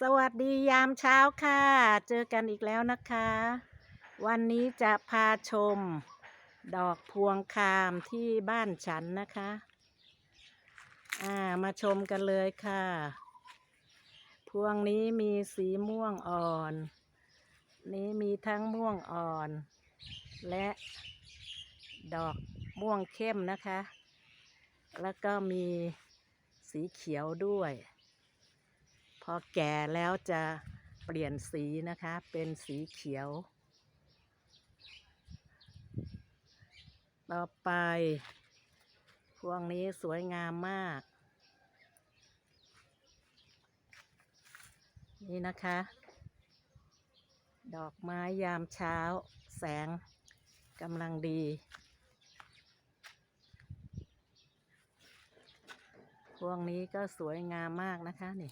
สวัสดียามเช้าค่ะ เจอกันอีกแล้วนะคะ วันนี้จะพาชม ดอกพวงคามที่บ้านฉันนะคะ อ่ามาชมกันเลยค่ะ พวงนี้มีสีม่วงอ่อน นี้มีทั้งม่วงอ่อน และดอกม่วงเข้มนะคะ แล้วก็มีสีเขียวด้วย พอแก่แล้วจะเปลี่ยนสีนะคะ เป็นสีเขียว ต่อไป พวงนี้สวยงามมาก นี่นะคะ ดอกไม้ยามเช้า แสงกำลังดี พวงนี้ก็สวยงามมากนะคะนี่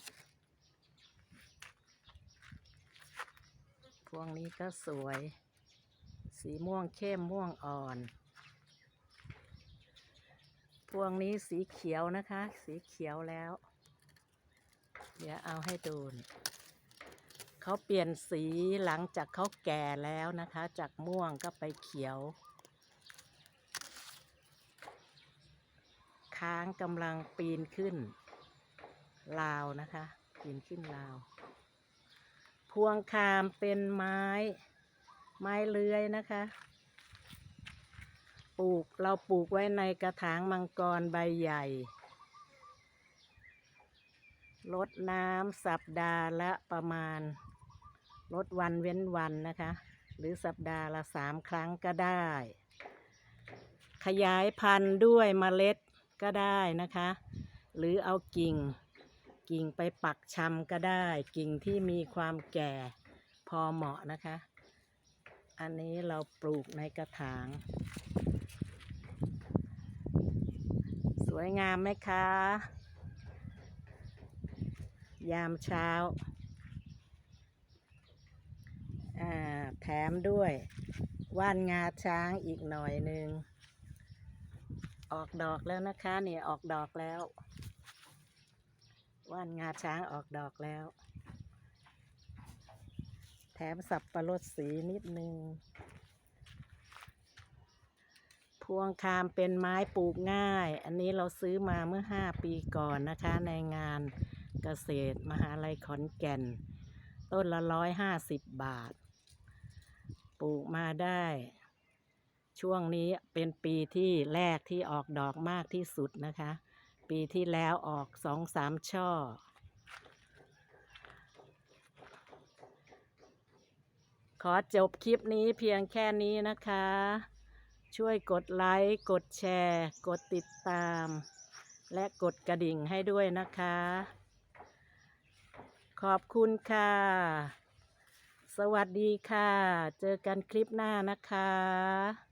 พวงนี้ก็สวย สีม่วงเข้มม่วงอ่อน พวงนี้สีเขียวนะคะ สีเขียวแล้ว เดี๋ยวเอาให้ดูเขาเปลี่ยนสีหลังจากเขาแก่แล้วนะคะ จากม่วงก็ไปเขียว ค้างกำลังปีนขึ้นลาวนะคะ ปีนขึ้นลาว พวงคามเป็นไม้ ไม้เลื้อยนะคะ ปลูกเราปลูกไว้ในกระถางมังกรใบใหญ่ลดน้ำสัปดาห์ละประมาณลดวันเว้นวันนะคะ หรือสัปดาห์ละสามครั้งก็ได้ ขยายพันธุ์ด้วยเมล็ดก็ได้นะคะ หรือเอากิ่ง กิ่งไปปักชำก็ได้ กิ่งที่มีความแก่พอเหมาะนะคะ อันนี้เราปลูกในกระถาง สวยงามไหมคะ ยามเช้าอ่าแถมด้วยว่านงาช้างอีกหน่อยหนึ่ง ออกดอกแล้วนะคะ นี่ออกดอกแล้ว ว่านงาช้างออกดอกแล้ว แถมสับประรดสีนิดนึง พวงคามเป็นไม้ปลูกง่าย อันนี้เราซื้อมาเมื่อ 5 ปีก่อนนะคะ ในงานเกษตรมหาลัยขอนแก่น ต้นละร้อยห้าสิบบาท ปลูกมาได้ ช่วงนี้เป็นปีที่แรกที่ออกดอกมากที่สุดนะคะ ปีที่แล้วออกสองสามช่อ ขอจบคลิปนี้เพียงแค่นี้นะคะ ช่วยกดไลค์ กดแชร์ กดติดตาม และกดกระดิ่งให้ด้วยนะคะ ขอบคุณค่ะ สวัสดีค่ะ เจอกันคลิปหน้านะคะ